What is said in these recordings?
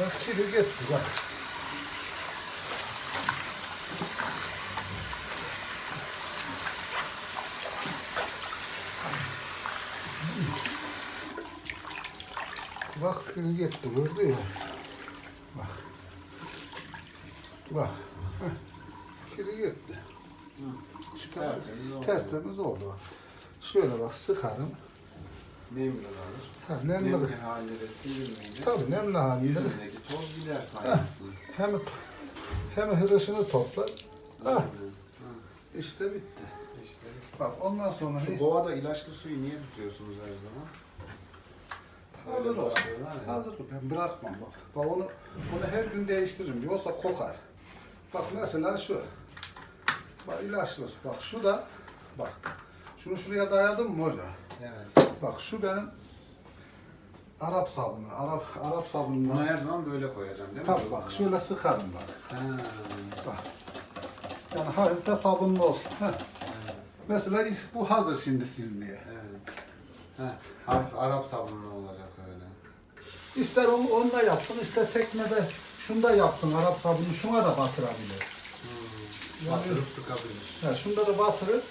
Bak kiri gitti bak. Bak kiri gitti gördün mü? Bak. Bak. Heh. Gitti. İşte tertemiz oldu bak. Şöyle bak sıkarım. Nemli alır. Ha, nemli. Nemli haliyle silinmeyince Tabii nemli halinde. yüzündeki toz gider faydasını. Hem hem hırışını toplar. Ha. işte bitti. İşte Bak ondan sonra şu kovada ilaçlı suyu niye tutuyorsunuz her zaman? hazır olsun. bırakıyorlar ya. Hazır ben bırakmam bak. Bak onu onu her gün değiştiririm. Yoksa kokar. Bak mesela şu. Bak ilaçlı. su. Bak şu da bak. Şunu şuraya dayadım mı öyle? Evet. Bak şu benim Arap sabunu. Arap Arap Bunu sabunundan. her zaman böyle koyacağım değil mi? Tabii bak şöyle sıkarım bak. Ha. Bak. Yani hafif de sabunlu olsun. Heh. Evet. Mesela bu hazır şimdi silmeye. Evet. Ha. Hafif Arap sabunlu olacak öyle. İster onu, onu da yapsın, ister tekmede şunda yapsın Arap sabunu şuna da batırabilir. Hmm. Yani- Batırıp sıkabilir. Ha, şunda da batırıp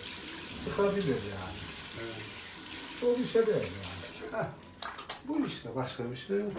sıkabilir yani. O bir şey değil yani. Heh. Bu işte başka bir şey yok.